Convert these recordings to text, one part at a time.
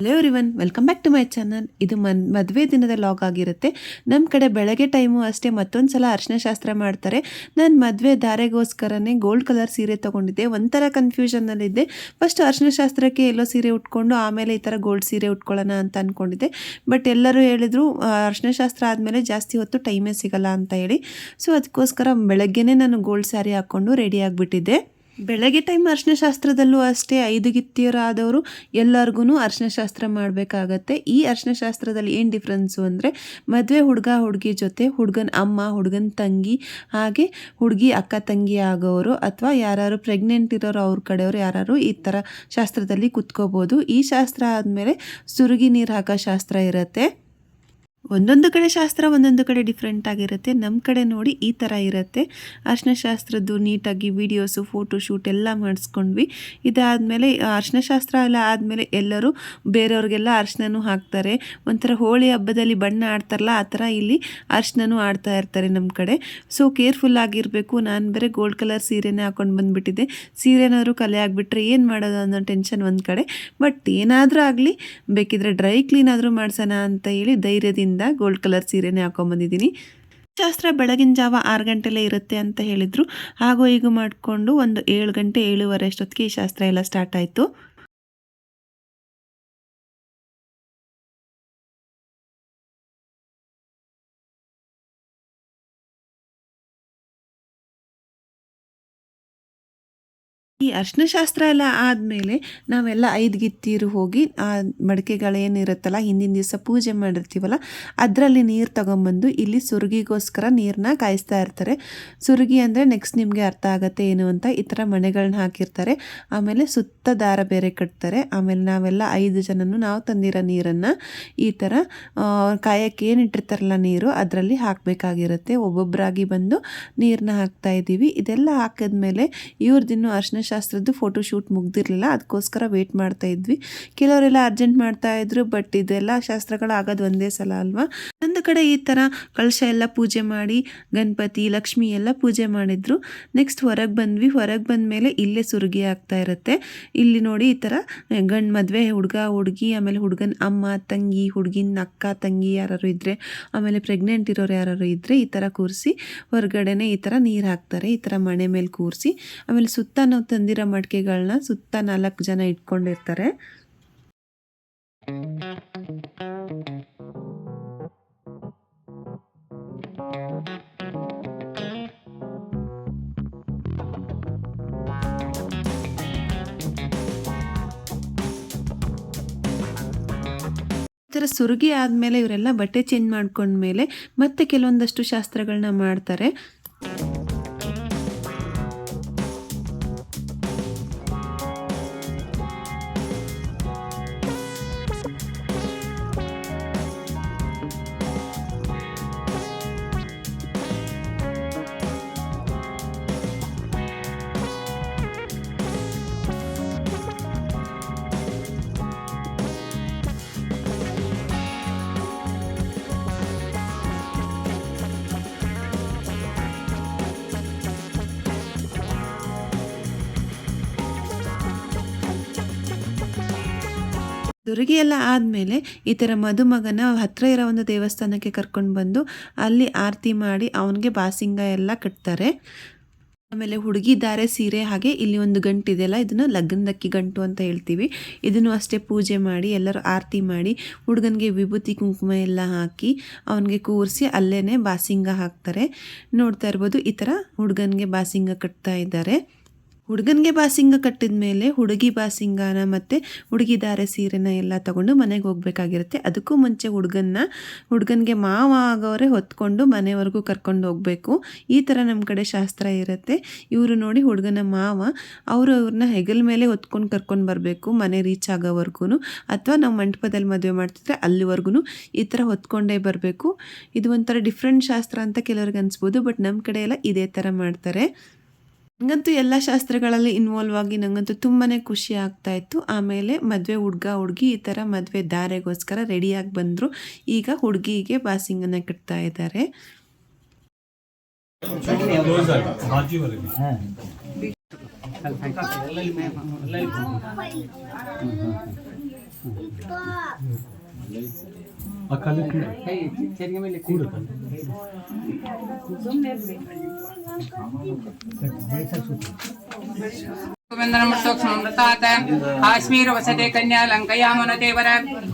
Hello everyone welcome back to my channel ಇದು ಮನ್ ಮದುವೆ ದಿನದ ಲಾಗ್ ಆಗಿರುತ್ತೆ. ನಮ್ಮ ಕಡೆ ಬೆಳಗ್ಗೆ ಟೈಮು ಅಷ್ಟೇ ಮತ್ತೊಂದು ಸಲ ಅರ್ಶಿನ ಶಾಸ್ತ್ರ ಮಾಡ್ತಾರೆ. ನಾನು ಮದುವೆ ಧಾರೆಗೋಸ್ಕರನೇ ಗೋಲ್ಡ್ ಕಲರ್ ಸೀರೆ ತೊಗೊಂಡಿದ್ದೆ. ಒಂಥರ ಕನ್ಫ್ಯೂಷನಲ್ಲಿದ್ದೆ ಫಸ್ಟ್ ಅರ್ಶಿನ ಶಾಸ್ತ್ರಕ್ಕೆ ಎಲ್ಲೋ ಸೀರೆ ಉಟ್ಕೊಂಡು ಆಮೇಲೆ ಈ ಥರ ಗೋಲ್ಡ್ ಸೀರೆ ಉಟ್ಕೊಳ್ಳೋಣ ಅಂತ ಅಂದ್ಕೊಂಡಿದ್ದೆ ಬಟ್ ಎಲ್ಲರೂ ಹೇಳಿದರು ಅರ್ಶಿನ ಶಾಸ್ತ್ರ ಆದಮೇಲೆ ಜಾಸ್ತಿ ಹೊತ್ತು ಟೈಮೇ ಸಿಗಲ್ಲ ಅಂತ ಹೇಳಿ. ಸೊ ಅದಕ್ಕೋಸ್ಕರ ಬೆಳಗ್ಗೆನೇ ನಾನು ಗೋಲ್ಡ್ ಸ್ಯಾರಿ ಹಾಕ್ಕೊಂಡು ರೆಡಿ ಆಗಿಬಿಟ್ಟಿದ್ದೆ. ಬೆಳಗ್ಗೆ ಟೈಮ್ ಅರ್ಶಿನ ಶಾಸ್ತ್ರದಲ್ಲೂ ಅಷ್ಟೇ ಐದು ಗಿತ್ತಿಯರಾದವರು ಎಲ್ಲರಿಗೂ ಅರ್ಶಿನ ಶಾಸ್ತ್ರ ಮಾಡಬೇಕಾಗತ್ತೆ. ಈ ಅರ್ಶಿನ ಶಾಸ್ತ್ರದಲ್ಲಿ ಏನು ಡಿಫ್ರೆನ್ಸು ಅಂದರೆ ಮದುವೆ ಹುಡುಗ, ಹುಡುಗಿ ಜೊತೆ ಹುಡುಗನ ಅಮ್ಮ, ಹುಡುಗನ ತಂಗಿ, ಹಾಗೆ ಹುಡುಗಿ ಅಕ್ಕ, ತಂಗಿ ಆಗೋರು ಅಥವಾ ಯಾರು ಪ್ರೆಗ್ನೆಂಟ್ ಇರೋರು ಅವ್ರ ಕಡೆಯವರು ಯಾರು ಈ ಥರ ಶಾಸ್ತ್ರದಲ್ಲಿ ಕುತ್ಕೋಬೋದು. ಈ ಶಾಸ್ತ್ರ ಆದಮೇಲೆ ಸುರುಗಿ ನೀರು ಹಾಕೋ ಶಾಸ್ತ್ರ ಇರುತ್ತೆ. ಒಂದೊಂದು ಕಡೆ ಶಾಸ್ತ್ರ ಒಂದೊಂದು ಕಡೆ ಡಿಫ್ರೆಂಟ್ ಆಗಿರುತ್ತೆ. ನಮ್ಮ ಕಡೆ ನೋಡಿ ಈ ಥರ ಇರುತ್ತೆ. ಅರ್ಶಿನ ಶಾಸ್ತ್ರದ್ದು ನೀಟಾಗಿ ವೀಡಿಯೋಸು ಫೋಟೋ ಶೂಟ್ ಎಲ್ಲ ಮಾಡಿಸ್ಕೊಂಡ್ವಿ. ಇದಾದಮೇಲೆ ಅರ್ಶಿನ ಶಾಸ್ತ್ರ ಎಲ್ಲ ಆದಮೇಲೆ ಎಲ್ಲರೂ ಬೇರೆಯವ್ರಿಗೆಲ್ಲ ಅರ್ಶನೂ ಹಾಕ್ತಾರೆ. ಒಂಥರ ಹೋಳಿ ಹಬ್ಬದಲ್ಲಿ ಬಣ್ಣ ಆಡ್ತಾರಲ್ಲ, ಆ ಥರ ಇಲ್ಲಿ ಅರ್ಶನೂ ಆಡ್ತಾ ಇರ್ತಾರೆ ನಮ್ಮ ಕಡೆ. ಸೊ ಕೇರ್ಫುಲ್ ಆಗಿರಬೇಕು. ನಾನು ಬೇರೆ ಗೋಲ್ಡ್ ಕಲರ್ ಸೀರೆನೇ ಹಾಕೊಂಡು ಬಂದುಬಿಟ್ಟಿದ್ದೆ. ಸೀರೆನಾದರೂ ಕಲೆ ಆಗಿಬಿಟ್ರೆ ಏನು ಮಾಡೋದು ಅನ್ನೋ ಟೆನ್ಷನ್ ಒಂದು ಕಡೆ. ಬಟ್ ಏನಾದರೂ ಆಗಲಿ, ಬೇಕಿದ್ರೆ ಡ್ರೈ ಕ್ಲೀನ್ ಆದರೂ ಮಾಡ್ಸೋಣ ಅಂತ ಹೇಳಿ ಧೈರ್ಯದಿಂದ ಗೋಲ್ಡ್ ಕಲರ್ ಸೀರೆನೇ ಹಾಕೊಂಬಂದಿದ್ದೀನಿ. ಶಾಸ್ತ್ರ ಬೆಳಗಿನ ಜಾವ ಆರು ಗಂಟೆಲೇ ಇರುತ್ತೆ ಅಂತ ಹೇಳಿದರು. ಹಾಗೂ ಈಗ ಮಾಡಿಕೊಂಡು ಒಂದು ಏಳು ಗಂಟೆ ಏಳುವರೆ ಅಷ್ಟೊತ್ತಿಗೆ ಈ ಶಾಸ್ತ್ರ ಎಲ್ಲ ಸ್ಟಾರ್ಟ್ ಆಯಿತು. ಈ ಅರ್ಶಿನ ಶಾಸ್ತ್ರ ಎಲ್ಲ ಆದಮೇಲೆ ನಾವೆಲ್ಲ ಐದು ಗಿತ್ತೀರು ಹೋಗಿ, ಆ ಮಡಿಕೆಗಳೇನಿರುತ್ತಲ್ಲ, ಹಿಂದಿನ ದಿವಸ ಪೂಜೆ ಮಾಡಿರ್ತೀವಲ್ಲ, ಅದರಲ್ಲಿ ನೀರು ತಗೊಂಬಂದು ಇಲ್ಲಿ ಸುರುಗಿಗೋಸ್ಕರ ನೀರನ್ನ ಕಾಯಿಸ್ತಾ ಇರ್ತಾರೆ. ಸುರುಗಿ ಅಂದರೆ ನೆಕ್ಸ್ಟ್ ನಿಮಗೆ ಅರ್ಥ ಆಗುತ್ತೆ ಏನು ಅಂತ ಈ ಥರ ಮನೆಗಳನ್ನ ಹಾಕಿರ್ತಾರೆ. ಆಮೇಲೆ ಸುತ್ತ ದಾರ ಬೇರೆ ಕಟ್ತಾರೆ. ಆಮೇಲೆ ನಾವೆಲ್ಲ ಐದು ಜನನು ನಾವು ತಂದಿರೋ ನೀರನ್ನು ಈ ಥರ ಕಾಯಕ್ಕೆ ಏನು ಇಟ್ಟಿರ್ತಾರಲ್ಲ ನೀರು, ಅದರಲ್ಲಿ ಹಾಕಬೇಕಾಗಿರುತ್ತೆ. ಒಬ್ಬೊಬ್ಬರಾಗಿ ಬಂದು ನೀರನ್ನ ಹಾಕ್ತಾ ಇದ್ದೀವಿ ಇದೆಲ್ಲ ಹಾಕಿದ್ಮೇಲೆ ಇವ್ರದಿನ್ನೂ ಅರ್ಶಿನ ಶಾಸ್ತ್ರದ್ದು ಫೋಟೋ ಶೂಟ್ ಮುಗ್ದಿರಲಿಲ್ಲ. ಅದಕ್ಕೋಸ್ಕರ ವೆಯ್ಟ್ ಮಾಡ್ತಾ ಇದ್ವಿ. ಕೆಲವರೆಲ್ಲ ಅರ್ಜೆಂಟ್ ಮಾಡ್ತಾ ಇದ್ರು ಬಟ್ ಇದೆಲ್ಲ ಶಾಸ್ತ್ರಗಳು ಆಗೋದು ಒಂದೇ ಸಲ ಅಲ್ವಾ? ಒಂದು ಕಡೆ ಈ ಥರ ಕಳಶ ಎಲ್ಲ ಪೂಜೆ ಮಾಡಿ, ಗಣಪತಿ, ಲಕ್ಷ್ಮಿ ಎಲ್ಲ ಪೂಜೆ ಮಾಡಿದ್ರು. ನೆಕ್ಸ್ಟ್ ಹೊರಗೆ ಬಂದ್ವಿ. ಹೊರಗೆ ಬಂದ ಮೇಲೆ ಇಲ್ಲೇ ಸುರುಗಿ ಆಗ್ತಾ ಇರುತ್ತೆ. ಇಲ್ಲಿ ನೋಡಿ ಈ ಥರ ಗಂಡು ಮದುವೆ ಹುಡುಗ, ಹುಡುಗಿ, ಆಮೇಲೆ ಹುಡುಗನ ಅಮ್ಮ, ತಂಗಿ, ಹುಡುಗಿನ ಅಕ್ಕ, ತಂಗಿ ಯಾರು ಇದ್ದರೆ ಆಮೇಲೆ ಪ್ರೆಗ್ನೆಂಟ್ ಇರೋರು ಯಾರು ಇದ್ದರೆ ಈ ಥರ ಕೂರಿಸಿ, ಹೊರಗಡೆನೆ ಈ ಥರ ನೀರು ಹಾಕ್ತಾರೆ, ಈ ಥರ ಮಣೆ ಮೇಲೆ ಕೂರಿಸಿ, ಆಮೇಲೆ ಸುತ್ತ ತಂದಿರೋ ಮಡಿಕೆಗಳನ್ನ ಸುತ್ತ ನಾಲ್ಕು ಜನ ಇಟ್ಕೊಂಡಿರ್ತಾರೆ. ಥರ ಸುರುಗಿ ಆದಮೇಲೆ ಇವರೆಲ್ಲ ಬಟ್ಟೆ ಚೇಂಜ್ ಮಾಡ್ಕೊಂಡ್ಮೇಲೆ ಮತ್ತೆ ಕೆಲವೊಂದಷ್ಟು ಶಾಸ್ತ್ರಗಳನ್ನ ಮಾಡ್ತಾರೆ. ದುರ್ಗಿ ಎಲ್ಲ ಆದಮೇಲೆ ಈ ಥರ ಮದುಮಗನ ಹತ್ತಿರ ಇರೋ ಒಂದು ದೇವಸ್ಥಾನಕ್ಕೆ ಕರ್ಕೊಂಡು ಬಂದು ಅಲ್ಲಿ ಆರತಿ ಮಾಡಿ ಅವನಿಗೆ ಬಾಸಿಂಗ ಎಲ್ಲ ಕಟ್ತಾರೆ. ಆಮೇಲೆ ಹುಡುಗಿ ದಾರೆ ಸೀರೆ ಹಾಗೆ ಇಲ್ಲಿ ಒಂದು ಗಂಟು ಇದೆಯಲ್ಲ ಇದನ್ನು ಲಗ್ನದಕ್ಕಿ ಗಂಟು ಅಂತ ಹೇಳ್ತೀವಿ. ಇದನ್ನು ಅಷ್ಟೇ ಪೂಜೆ ಮಾಡಿ, ಎಲ್ಲರೂ ಆರತಿ ಮಾಡಿ, ಹುಡುಗನಿಗೆ ವಿಭೂತಿ ಕುಂಕುಮ ಎಲ್ಲ ಹಾಕಿ ಅವನಿಗೆ ಕೂರಿಸಿ ಅಲ್ಲೇ ಬಾಸಿಂಗ ಹಾಕ್ತಾರೆ. ನೋಡ್ತಾ ಇರ್ಬೋದು ಈ ಥರ ಹುಡುಗನಿಗೆ ಬಾಸಿಂಗ ಕಟ್ತಾ ಇದ್ದಾರೆ. ಹುಡುಗನಿಗೆ ಬಾಸಿಂಗ ಕಟ್ಟಿದ ಮೇಲೆ ಹುಡುಗಿ ಬಾಸಿಂಗನ ಮತ್ತು ಹುಡುಗಿ ದಾರೆ ಸೀರೆನ ಎಲ್ಲ ತಗೊಂಡು ಮನೆಗೆ ಹೋಗ್ಬೇಕಾಗಿರುತ್ತೆ. ಅದಕ್ಕೂ ಮುಂಚೆ ಹುಡುಗನ್ನ, ಹುಡುಗನಿಗೆ ಮಾವ ಆಗೋರೆ ಹೊತ್ಕೊಂಡು ಮನೆವರೆಗೂ ಕರ್ಕೊಂಡು ಹೋಗಬೇಕು. ಈ ಥರ ನಮ್ಮ ಕಡೆ ಶಾಸ್ತ್ರ ಇರುತ್ತೆ. ಇವರು ನೋಡಿ ಹುಡುಗನ ಮಾವ ಅವರು ಅವ್ರನ್ನ ಹೆಗಲ ಮೇಲೆ ಹೊತ್ಕೊಂಡು ಕರ್ಕೊಂಡು ಬರಬೇಕು, ಮನೆ ರೀಚ್ ಆಗೋವರೆಗೂ ಅಥವಾ ನಾವು ಮಂಟಪದಲ್ಲಿ ಮದುವೆ ಮಾಡ್ತಿದ್ರೆ ಅಲ್ಲಿವರೆಗೂ ಈ ಥರ ಹೊತ್ಕೊಂಡೇ ಬರಬೇಕು. ಇದು ಒಂಥರ ಡಿಫ್ರೆಂಟ್ ಶಾಸ್ತ್ರ ಅಂತ ಕೆಲವ್ರಿಗೆ ಅನಿಸ್ಬೋದು ಬಟ್ ನಮ್ಮ ಕಡೆ ಎಲ್ಲ ಇದೇ ಥರ ಮಾಡ್ತಾರೆ. ನನಗಂತೂ ಎಲ್ಲ ಶಾಸ್ತ್ರಗಳಲ್ಲಿ ಇನ್ವಾಲ್ವ್ ಆಗಿ ನನಗಂತೂ ತುಂಬಾ ಖುಷಿ ಆಗ್ತಾ ಇತ್ತು. ಆಮೇಲೆ ಮದುವೆ ಹುಡುಗ, ಹುಡುಗಿ ಈ ಥರ ಮದುವೆ ದಾರೆಗೋಸ್ಕರ ರೆಡಿಯಾಗಿ ಬಂದರು. ಈಗ ಹುಡುಗಿಗೆ ಬಾಸಿಂಗನ್ನು ಕಟ್ತಾ ಇದ್ದಾರೆ. ఆ కళ్ళు కూడు. కాశ్మీర వసతే కన్యా లంకయామున దేవర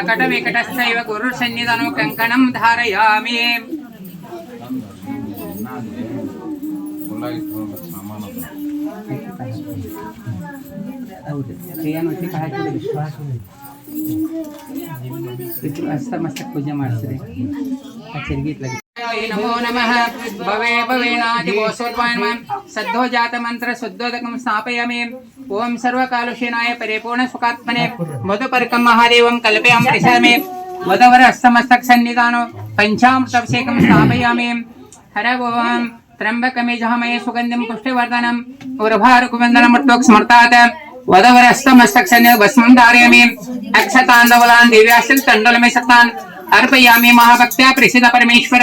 అకట వికటస్థైవ గురు సన్నిధను కంకణం ధారయామి. క్రియను ಒತ್ತಿ ಕೈ ಹಾಕಿಬಿಡಿ. ಇದು ಹಸ್ತ ಮಸ್ತಕ ಪೂಜೆ ಮಾಡಿಸಿದೆ ಆ ಚೆರಿಗೆ ಇತ್ಲಾಗೆ. ನಮೋ ನಮಃ ಭವೇ ಭವೇನಾದಿ ಗೋಸೋರ್ವಾಣ ಸದ್ದೋ ಜಾತ ಮಂತ್ರ ಶುದ್ಧೋದಕಂ ಸ್ಥಾಪಯಾಮಿ ಓಂ ಸರ್ವಕಾಲುಷೇನಾಯ ಪರಿಪೂರ್ಣ ಸುಖಾತ್ಮನೆ ಮಧುಪರ್ಕಂ ಮಹಾದೇವಂ ಕಲ್ಪಯಾಂ ಪ್ರಸಾಮಿ ವದವರ ಹಸ್ತಮಸ್ತಕ ಸನ್ನಿಧಾನೋ ಪಂಚಾಮೃತಾಭಿಷೇಕಂ ಸ್ಥಾಪಯಾಮಿ वदवरस्तमस्तक्षण्य भस्मं धारयामि अक्षताण्डवलान् दिव्याश्रं तण्डुलमेशतान् अर्पयामि महाभक्त्या प्रसिद्ध परमेश्वर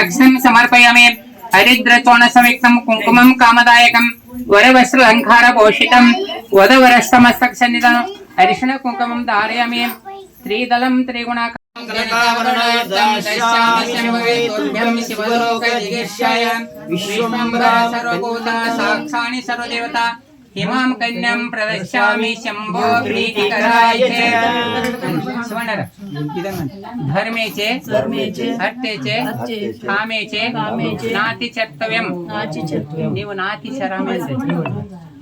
अक्षं समर्पयामि हरिद्रचोणसंयुक्तं कुङ्कुमं कामदायकं वरवस्त्रलङ्कारभूषितं वदवरस्तमस्तक्षन्निधं हरिषण कुङ्कुमं धारयामि त्रिदलं त्रिगुणा विश्वम्बरा सर्वभूता साक्षाणि सर्वदेवता హిమాం కన్యాం ప్రదశ్యామి శంభో ప్రీతికరాయ ధర్మే చే సత్తే చే కామే చే నాతి చర్తవ్యం నీవు నాతి చరామే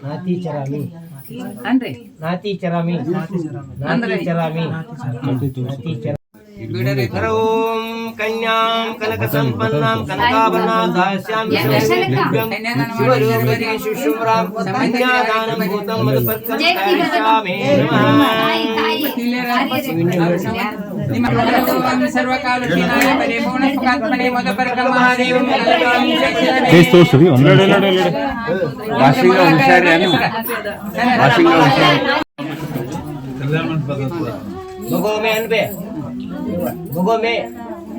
నాతి చరామి ಅಂದ್ರೆ? ನಾತಿ ಚರಾಮಿ। ನಾತಿ ಚರಾಮಿ। ನಾತಿ ಚರಾಮಿ. ಹರ ಓಂ कन्यां कनकसम्पन्नां कनकाभरणां दास्यामि शिवरूपिणीं शुश्रुम्रां कन्यादानं भूतं मत्पत्रं दास्यामि नमः Questo subì, non lo so. Washington Hushari Anu. Washington Hushari. Gogo me, Anbe. Gogo me.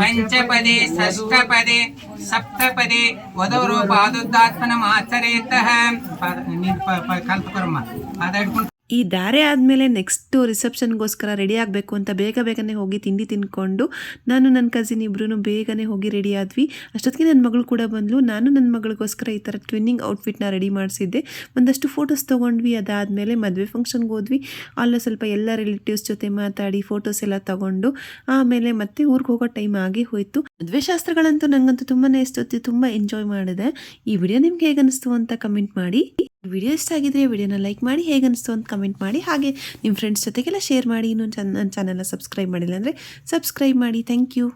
పంచపది షష్టపది సప్తపది వదవరో పాదోద్దాత్మనం ఆచరేత. కల్పకురమ్మ పదడుకుంటా ಈ ಧಾರೆ ಆದಮೇಲೆ ನೆಕ್ಸ್ಟು ರಿಸೆಪ್ಷನ್ಗೋಸ್ಕರ ರೆಡಿ ಆಗಬೇಕು ಅಂತ ಬೇಗ ಬೇಗನೆ ಹೋಗಿ ತಿಂಡಿ ತಿಂದ್ಕೊಂಡು ನಾನು ನನ್ನ ಕಸಿನ್ ಇಬ್ಬರೂ ಬೇಗನೆ ಹೋಗಿ ರೆಡಿ ಆದ್ವಿ. ಅಷ್ಟೊತ್ತಿಗೆ ನನ್ನ ಮಗಳು ಕೂಡ ಬಂದಳು ನಾನು ನನ್ನ ಮಗಳಿಗೋಸ್ಕರ ಈ ಥರ ಟ್ವಿನ್ನಿಂಗ್ ಔಟ್ಫಿಟ್ನ ರೆಡಿ ಮಾಡಿಸಿದ್ದೆ. ಒಂದಷ್ಟು ಫೋಟೋಸ್ ತೊಗೊಂಡ್ವಿ. ಅದಾದಮೇಲೆ ಮದುವೆ ಫಂಕ್ಷನ್ಗೆ ಹೋದ್ವಿ. ಅಲ್ಲ ಸ್ವಲ್ಪ ಎಲ್ಲ ರಿಲೇಟಿವ್ಸ್ ಜೊತೆ ಮಾತಾಡಿ ಫೋಟೋಸ್ ಎಲ್ಲ ತಗೊಂಡು ಆಮೇಲೆ ಮತ್ತೆ ಊರಿಗೆ ಹೋಗೋ ಟೈಮ್ ಆಗಿ ಹೋಯಿತು. ಮದುವೆ ಶಾಸ್ತ್ರಗಳಂತೂ ನನಗಂತೂ ತುಂಬಾ ಇಷ್ಟೊತ್ತಿ ತುಂಬ ಎಂಜಾಯ್ ಮಾಡಿದೆ. ಈ ವಿಡಿಯೋ ನಿಮ್ಗೆ ಹೇಗೆ ಅನಿಸ್ತು ಅಂತ ಕಮೆಂಟ್ ಮಾಡಿ. ವಿಡಿಯೋ ಇಷ್ಟ ಆಗಿದ್ರೆ ವಿಡಿಯೋನ ಲೈಕ್ ಮಾಡಿ, ಹೇಗೆ ಅನಿಸ್ತು ಅಂತ ಕಮೆಂಟ್ ಮಾಡಿ. ಹಾಗೆ ನಿಮ್ಮ ಫ್ರೆಂಡ್ಸ್ ಜೊತೆಗೆಲ್ಲ ಶೇರ್ ಮಾಡಿ. ಇನ್ನೂ ನನ್ನ ಚಾನಲ್ನ ಸಬ್ಸ್ಕ್ರೈಬ್ ಮಾಡಿಲ್ಲ ಅಂದರೆ ಸಬ್ಸ್ಕ್ರೈಬ್ ಮಾಡಿ. Thank you